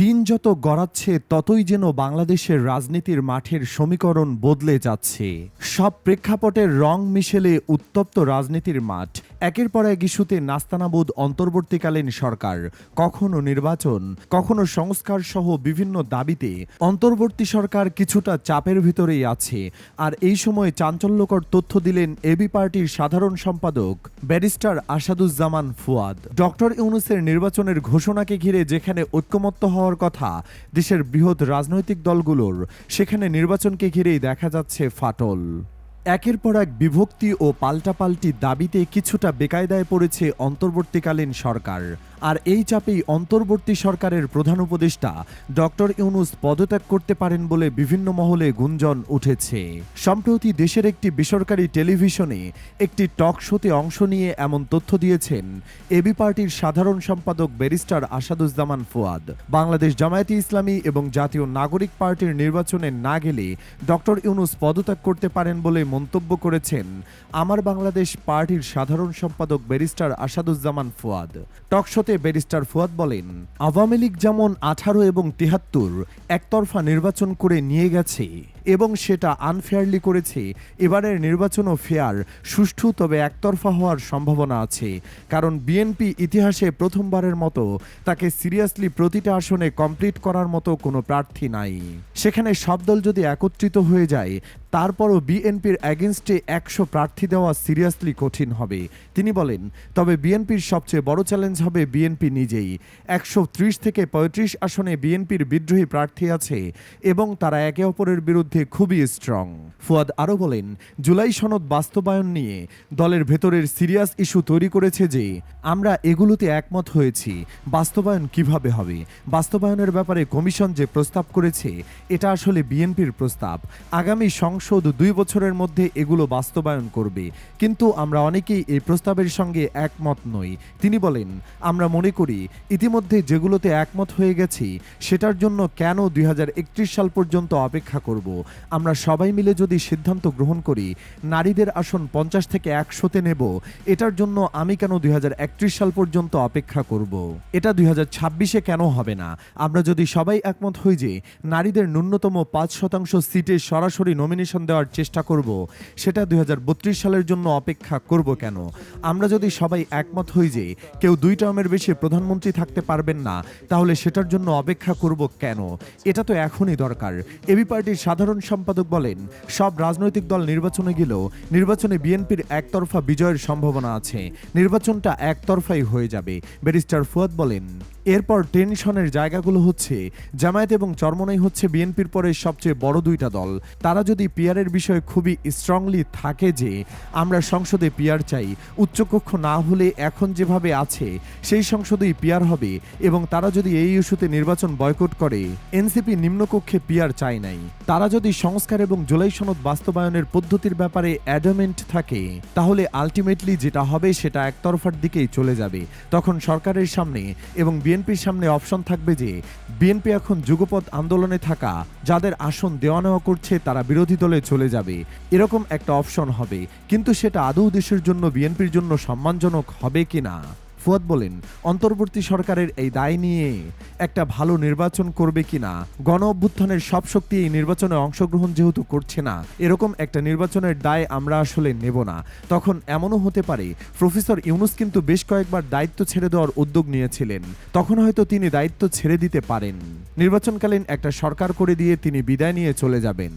দিন যত গড়াচ্ছে, ততই যেন বাংলাদেশের রাজনীতির মাঠের সমীকরণ বদলে যাচ্ছে। সব প্রেক্ষাপটের রং মিশেলে উত্তপ্ত রাজনীতির মাঠ। একের পর এক ইস্যুতে নাস্তানাবুদ অন্তর্বর্তীকালীন সরকার। কখনো নির্বাচন, কখনো সংস্কার সহ বিভিন্ন দাবিতে অন্তর্বর্তী সরকার কিছুটা চাপের ভিতরেই আছে। আর এই সময় চাঞ্চল্যকর তথ্য দিলেন এবি পার্টির সাধারণ সম্পাদক ব্যারিস্টার আসাদুজ্জামান ফুয়াদ। ডক্টর ইউনুসের নির্বাচনের ঘোষণাকে ঘিরে যেখানে ঐক্যমত্য হওয়ার কথা দেশের বৃহৎ রাজনৈতিক দলগুলোর। সেখানে নির্বাচনকে ঘিরেই দেখা যাচ্ছে ফাটল। একের পর এক বিভক্তি ও পাল্টাপাল্টি দাবিতে কিছুটা বেকায়দায় পড়েছে অন্তর্বর্তীকালীন সরকার। আর এই চাপেই অন্তর্বর্তী সরকারের প্রধান উপদেষ্টা ডক্টর ইউনুস পদত্যাগ করতে পারেন বলে বিভিন্ন মহলে গুঞ্জন উঠেছে। সম্প্রতি দেশের একটি বেসরকারি টেলিভিশনে একটি টক শোতে অংশ নিয়ে এমন তথ্য দিয়েছেন এবি পার্টির সাধারণ সম্পাদক ব্যারিস্টার আসাদুজ্জামান ফুয়াদ। বাংলাদেশ জামায়াতে ইসলামী এবং জাতীয় নাগরিক পার্টির নির্বাচনে না গেলে ডক্টর ইউনুস পদত্যাগ করতে পারেন বলে মন্তব্য করেছেন আমার বাংলাদেশ পার্টির সাধারণ সম্পাদক ব্যারিস্টার আসাদুজ্জামান ফুয়াদ। টকশোতে ব্যারিস্টার ফুয়াদ বলেন, আওয়ামী লীগ যেমন আঠারো এবং তিহাত্তর, একতরফা নির্বাচন করে নিয়ে গেছে। এবং সেটা আনফেয়ারলি করেছে। এবারের নির্বাচনও ফেয়ার সুষ্ঠু তবে একতরফা হওয়ার সম্ভাবনা আছে। কারণ বিএনপি ইতিহাসে প্রথমবারের মতো তাকে সিরিয়াসলি প্রতিটা আসনে কমপ্লিট করার মতো কোনো প্রার্থী নাই। সেখানে সব দল যদি একত্রিত হয়ে যায়, তারপরও বিএনপির অ্যাগেনস্টে একশো প্রার্থী দেওয়া সিরিয়াসলি কঠিন হবে। তিনি বলেন, তবে বিএনপির সবচেয়ে বড় চ্যালেঞ্জ হবে বিএনপি নিজেই। একশো ত্রিশ থেকে পঁয়ত্রিশ আসনে বিএনপির বিদ্রোহী প্রার্থী আছে এবং তারা একে অপরের বিরুদ্ধে খুবই স্ট্রং ফুয়াদ আরও বলেন, জুলাই সনদ বাস্তবায়ন নিয়ে দলের ভেতরের সিরিয়াস ইস্যু তৈরি করেছে যে, আমরা এগুলোতে একমত হয়েছি, বাস্তবায়ন কীভাবে হবে? বাস্তবায়নের ব্যাপারে কমিশন যে প্রস্তাব করেছে, এটা আসলে বিএনপির প্রস্তাব। আগামী সংসদ দুই বছরের মধ্যে এগুলো বাস্তবায়ন করবে। কিন্তু আমরা অনেকেই এই প্রস্তাবের সঙ্গে একমত নই। তিনি বলেন, আমরা মনে করি, ইতিমধ্যে যেগুলোতে একমত হয়ে গেছি, সেটার জন্য কেন দুই হাজার একত্রিশ সাল পর্যন্ত অপেক্ষা করব? আমরা সবাই মিলে যদি সিদ্ধান্ত গ্রহণ করি, নারীদের আসন পঞ্চাশ থেকে একশোতে নেব। এটার জন্য আমি কেন দুই হাজার একত্রিশ সাল পর্যন্ত অপেক্ষা করব? এটা দুই ছাব্বিশে কেন হবে না? আমরা যদি সবাই একমত হই যে নারীদের ন্যূনতম পাঁচ শতাংশ সিটে সরাসরি নমিনেশন দেওয়ার চেষ্টা করব, সেটা দুই হাজার বত্রিশ সালের জন্য অপেক্ষা করব কেন? আমরা যদি সবাই একমত হই যে কেউ দুই টার্মের বেশি প্রধানমন্ত্রী থাকতে পারবেন না, তাহলে সেটার জন্য অপেক্ষা করব কেন? এটা তো এখনই দরকার। এবি পার্টির সাধারণ সম্পাদক বলেন, সব রাজনৈতিক দল নির্বাচনে গেলেও নির্বাচনে বিএনপির একতরফা বিজয়ের সম্ভাবনা আছে। নির্বাচনটা একতরফাই হয়ে যাবে, ব্যারিস্টার ফুয়াদ বলেন। এরপর টেনশনের জায়গাগুলো হচ্ছে, জামায়াত এবং চরমনাই হচ্ছে বিএনপির পরে সবচেয়ে বড় দুইটা দল। তারা যদি পিয়ারের বিষয়ে খুবই স্ট্রংলি থাকে যে, আমরা সংসদে পিয়ার চাই, উচ্চকক্ষ না হলে এখন যেভাবে আছে, সেই সংসদেই পিয়ার হবে এবং তারা যদি এই ইস্যুতে নির্বাচন বয়কট করে, এনসিপি নিম্নকক্ষে পিয়ার চায় নাই। তারা যদি সংস্কার এবং জুলাই সনদ বাস্তবায়নের পদ্ধতির ব্যাপারে অ্যাডামেন্ট থাকে, তাহলে আলটিমেটলি যেটা হবে সেটা একতরফার দিকেই চলে যাবে। তখন সরকারের সামনে এবং বিএনপির সামনে অপশন থাকবে যে, বিএনপি এখন যুগপৎ আন্দোলনে থাকা, যাদের আসন দেওয়া নেওয়া করছে তারা বিরোধী দলে চলে যাবে। এরকম একটা অপশন হবে। কিন্তু সেটা আদৌ দেশের জন্য, বিএনপির জন্য সম্মানজনক হবে কিনা? ফুয়াদ বলেন, অন্তর্বর্তী সরকারের এই দায় নিয়ে একটা ভালো নির্বাচন করবে কিনা গণ অভ্যুত্থানের সব শক্তি এই নির্বাচনে অংশগ্রহণ যেহেতু করছে না, এরকম একটা নির্বাচনের দায় আমরা আসলে নেব না। তখন এমনও হতে পারে, প্রফেসর ইউনুস কিন্তু বেশ কয়েকবার দায়িত্ব ছেড়ে দেওয়ার উদ্যোগ নিয়েছিলেন। তখন হয়তো তিনি দায়িত্ব ছেড়ে দিতে পারেন। নির্বাচনকালীন একটা সরকার করে দিয়ে তিনি বিদায় নিয়ে চলে যাবেন।